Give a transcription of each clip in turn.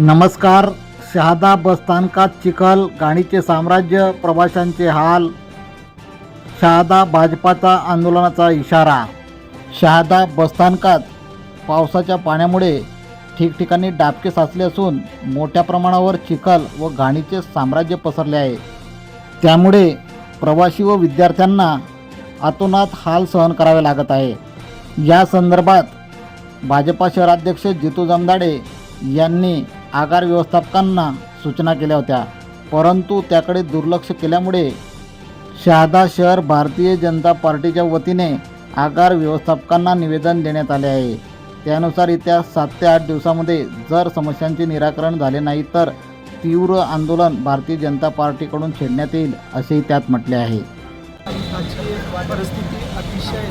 नमस्कार शहादा बसस्थानकात चिखल गाणीचे साम्राज्य प्रवाशांचे हाल. शहादा भाजपाचा आंदोलनाचा इशारा. शहादा बसस्थानकात पावसाच्या पाण्यामुळे ठिकठिकाणी डाबके साचले असून मोठ्या प्रमाणावर चिखल व घाणीचे साम्राज्य पसरले आहे. त्यामुळे प्रवासी व विद्यार्थ्यांना अतोनात हाल सहन करावे लागत आहे. या संदर्भात भाजपा शहराध्यक्ष जितू जमदाडे यांनी आगार व्यवस्थापकांना सूचना केल्या होत्या. परंतु त्याकडे दुर्लक्ष केल्यामुळे शहादा शहर भारतीय जनता पार्टीच्या वतीने आगार व्यवस्थापकांना निवेदन देण्यात आले आहे. त्यानुसार येत्या सात ते आठ दिवसामध्ये जर समस्यांचे निराकरण झाले नाही तर तीव्र आंदोलन भारतीय जनता पार्टीकडून छेडण्यात येईल असेही त्यात म्हटले आहे. परिस्थिती अतिशय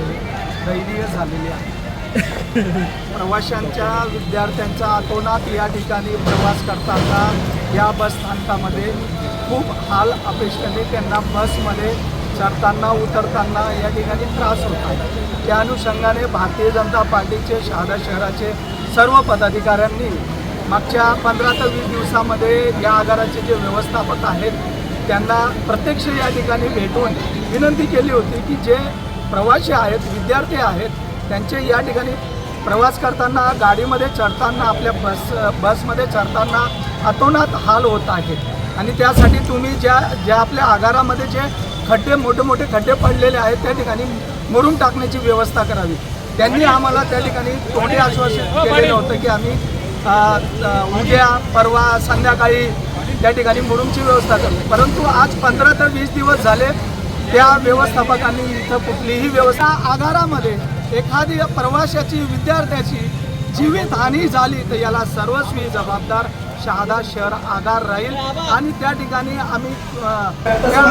दयनीय झालेली आहे. प्रवाशांच्या विद्यार्थ्यांच्या आतोनात या ठिकाणी प्रवास करताना या बस स्थानकामध्ये खूप हाल अपेक्षेने त्यांना बसमध्ये चढताना उतरताना या ठिकाणी त्रास होत त्या अनुषंगाने भारतीय जनता पार्टीचे शहादा शहराचे सर्व पदाधिकाऱ्यांनी मागच्या पंधरा ते वीस दिवसामध्ये या आगाराचे जे व्यवस्थापक आहेत त्यांना प्रत्यक्ष या ठिकाणी भेटून विनंती केली होती की जे प्रवासी आहेत विद्यार्थी आहेत त्यांचे या ठिकाणी प्रवास करताना गाडीमध्ये चढताना आपल्या बस बसमध्ये चढताना अतोनात हाल होत आहेत आणि त्यासाठी तुम्ही ज्या ज्या आपल्या आगारामध्ये जे खड्डे मोठे मोठे खड्डे पडलेले आहेत त्या ठिकाणी मोडून टाकण्याची व्यवस्था करावी. त्यांनी आम्हाला त्या ठिकाणी तोंडी आश्वासन केलेलं होतं की आम्ही उद्या परवा संध्याकाळी त्या ठिकाणी मुरुमची व्यवस्था करू. परंतु आज पंधरा ते वीस दिवस झाले त्या व्यवस्थापकांनी इथं कुठलीही व्यवस्था आगारामध्ये एखादी प्रवाशाची विद्यार्थ्याची जीवितहानी झाली तर याला सर्वस्वी जबाबदार शहादा शहर आगार राहील. आणि त्या ठिकाणी आम्ही त्या